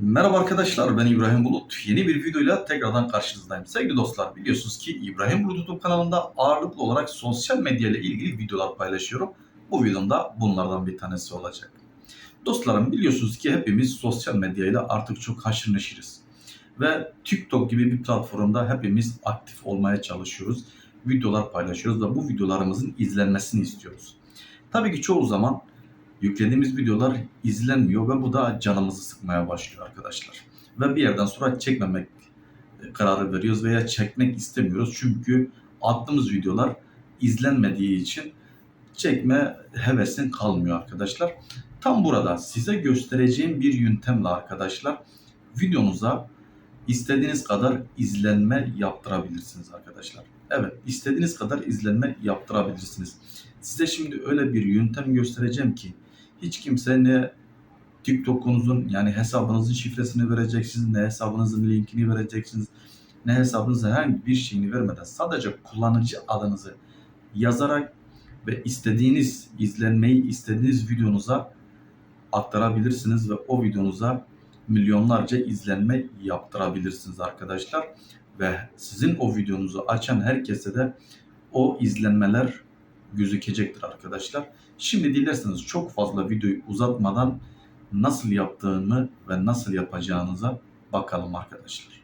Merhaba arkadaşlar ben İbrahim Bulut. Yeni bir videoyla tekrardan karşınızdayım. Sevgili dostlar biliyorsunuz ki İbrahim Bulut YouTube kanalında ağırlıklı olarak sosyal medya ile ilgili videolar paylaşıyorum. Bu videomda bunlardan bir tanesi olacak. Dostlarım biliyorsunuz ki hepimiz sosyal medya ile artık çok haşır neşiriz. Ve TikTok gibi bir platformda hepimiz aktif olmaya çalışıyoruz. Videolar paylaşıyoruz ve bu videolarımızın izlenmesini istiyoruz. Tabii ki çoğu zaman yüklediğimiz videolar izlenmiyor ve bu da canımızı sıkmaya başlıyor arkadaşlar. Ve bir yerden sonra çekmemek kararı veriyoruz veya çekmek istemiyoruz. Çünkü attığımız videolar izlenmediği için çekme hevesin kalmıyor arkadaşlar. Tam burada size göstereceğim bir yöntemle arkadaşlar videonuza istediğiniz kadar izlenme yaptırabilirsiniz arkadaşlar. Evet istediğiniz kadar izlenme yaptırabilirsiniz. Size şimdi öyle bir yöntem göstereceğim ki hiç kimse ne TikTok'unuzun yani hesabınızın şifresini vereceksiniz, ne hesabınızın linkini vereceksiniz, ne hesabınızın herhangi bir şeyini vermeden sadece kullanıcı adınızı yazarak ve istediğiniz izlenmeyi istediğiniz videonuza aktarabilirsiniz ve o videonuza milyonlarca izlenme yaptırabilirsiniz arkadaşlar. Ve sizin o videonuzu açan herkese de o izlenmeler gözükecektir arkadaşlar. Şimdi dilerseniz çok fazla videoyu uzatmadan nasıl yaptığını ve nasıl yapacağınıza bakalım arkadaşlar.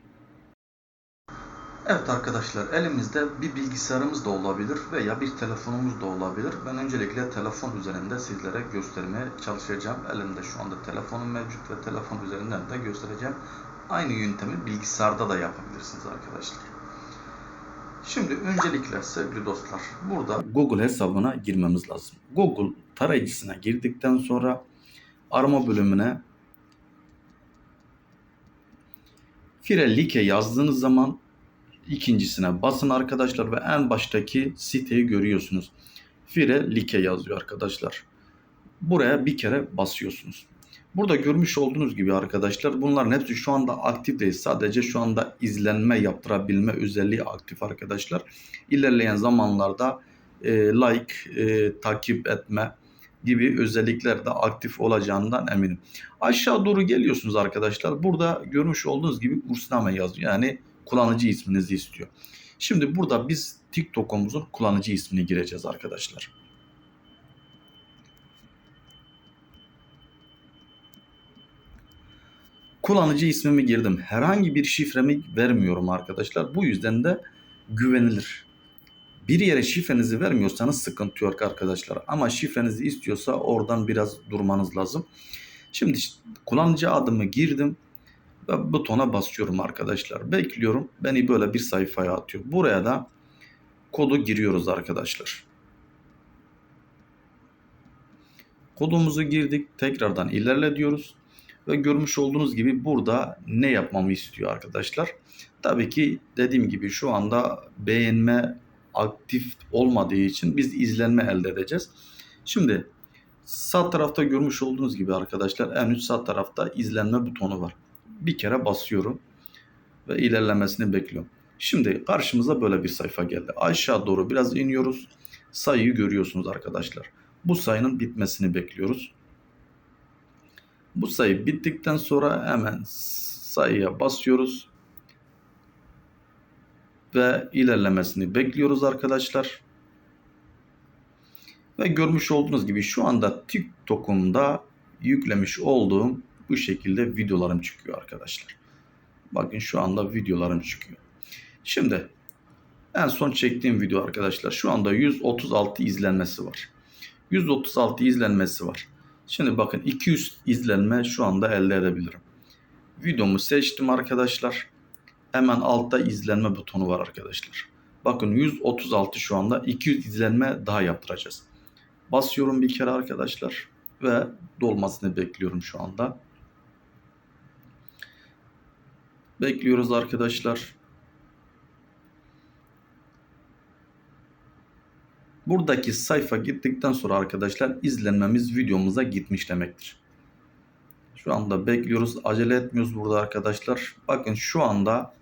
Evet arkadaşlar elimizde bir bilgisayarımız da olabilir veya bir telefonumuz da olabilir. Ben öncelikle telefon üzerinde sizlere göstermeye çalışacağım. Elimde şu anda telefonum mevcut ve telefon üzerinden de göstereceğim. Aynı yöntemi bilgisayarda da yapabilirsiniz arkadaşlar. Şimdi öncelikle sevgili dostlar burada Google hesabına girmemiz lazım. Google tarayıcısına girdikten sonra arama bölümüne Firelike yazdığınız zaman ikincisine basın arkadaşlar ve en baştaki siteyi görüyorsunuz. Firelike yazıyor arkadaşlar. Buraya bir kere basıyorsunuz. Burada görmüş olduğunuz gibi arkadaşlar bunların hepsi şu anda aktif değil. Sadece şu anda izlenme yaptırabilme özelliği aktif arkadaşlar. İlerleyen zamanlarda e, like, e, takip etme gibi özellikler de aktif olacağından eminim. Aşağı doğru geliyorsunuz arkadaşlar. Burada görmüş olduğunuz gibi kursname yazıyor. Yani kullanıcı isminizi istiyor. Şimdi burada biz TikTok'umuzun kullanıcı ismini gireceğiz arkadaşlar. Kullanıcı ismimi girdim. Herhangi bir şifremi vermiyorum arkadaşlar. Bu yüzden de güvenilir. Bir yere şifrenizi vermiyorsanız sıkıntı yok arkadaşlar. Ama şifrenizi istiyorsa oradan biraz durmanız lazım. Şimdi kullanıcı adımı girdim ve butona basıyorum arkadaşlar. Bekliyorum. Beni böyle bir sayfaya atıyor. Buraya da kodu giriyoruz arkadaşlar. Kodumuzu girdik. Tekrardan ilerle diyoruz. Ve görmüş olduğunuz gibi burada ne yapmamı istiyor arkadaşlar. Tabii ki dediğim gibi şu anda beğenme aktif olmadığı için biz izlenme elde edeceğiz. Şimdi sağ tarafta görmüş olduğunuz gibi arkadaşlar en üst sağ tarafta izlenme butonu var. Bir kere basıyorum ve ilerlemesini bekliyorum. Şimdi karşımıza böyle bir sayfa geldi. Aşağı doğru biraz iniyoruz. Sayıyı görüyorsunuz arkadaşlar. Bu sayının bitmesini bekliyoruz. Bu sayı bittikten sonra hemen sayıya basıyoruz. Ve ilerlemesini bekliyoruz arkadaşlar. Ve görmüş olduğunuz gibi şu anda TikTok'umda yüklemiş olduğum bu şekilde videolarım çıkıyor arkadaşlar. Bakın şu anda videolarım çıkıyor. Şimdi en son çektiğim video arkadaşlar şu anda 136 izlenmesi var. 136 izlenmesi var. Şimdi bakın 200 izlenme şu anda elde edebilirim. Videomu seçtim arkadaşlar. Hemen altta izlenme butonu var arkadaşlar. Bakın 136 şu anda 200 izlenme daha yaptıracağız. Basıyorum bir kere arkadaşlar ve dolmasını bekliyorum şu anda. Bekliyoruz arkadaşlar. Buradaki sayfa gittikten sonra arkadaşlar izlenmemiz videomuza gitmiş demektir. Şu anda bekliyoruz. Acele etmiyoruz burada arkadaşlar. Bakın şu anda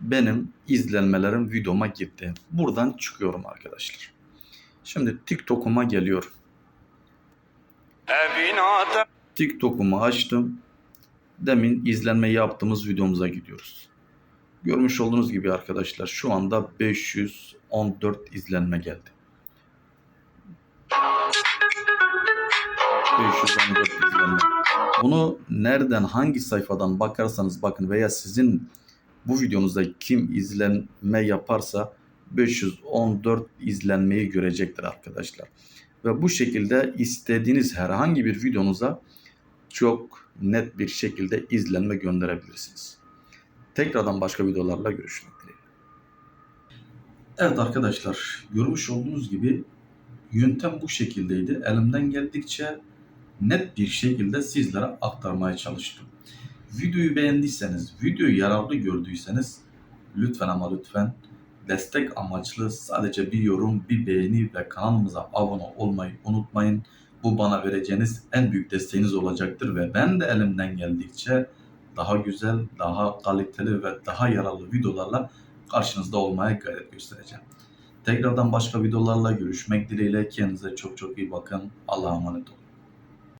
benim izlenmelerim videoma gitti. Buradan çıkıyorum arkadaşlar. Şimdi TikTok'uma geliyorum. TikTok'umu açtım. demin izlenme yaptığımız videomuza gidiyoruz. Görmüş olduğunuz gibi arkadaşlar şu anda 514 izlenme geldi. 514 izlenme. Bunu nereden hangi sayfadan bakarsanız bakın veya sizin bu videonuzda kim izlenme yaparsa 514 izlenmeyi görecektir arkadaşlar. Ve bu şekilde istediğiniz herhangi bir videonuza çok net bir şekilde izlenme gönderebilirsiniz. Tekrardan başka videolarla görüşmek dileğiyle. Evet arkadaşlar görmüş olduğunuz gibi yöntem bu şekildeydi. Elimden geldikçe net bir şekilde sizlere aktarmaya çalıştım. Videoyu beğendiyseniz, videoyu yararlı gördüyseniz lütfen ama lütfen destek amaçlı sadece bir yorum, bir beğeni ve kanalımıza abone olmayı unutmayın. Bu bana vereceğiniz en büyük desteğiniz olacaktır ve ben de elimden geldikçe daha güzel, daha kaliteli ve daha yararlı videolarla karşınızda olmaya gayret göstereceğim. Tekrardan başka videolarla görüşmek dileğiyle kendinize çok çok iyi bakın. Allah'a emanet olun.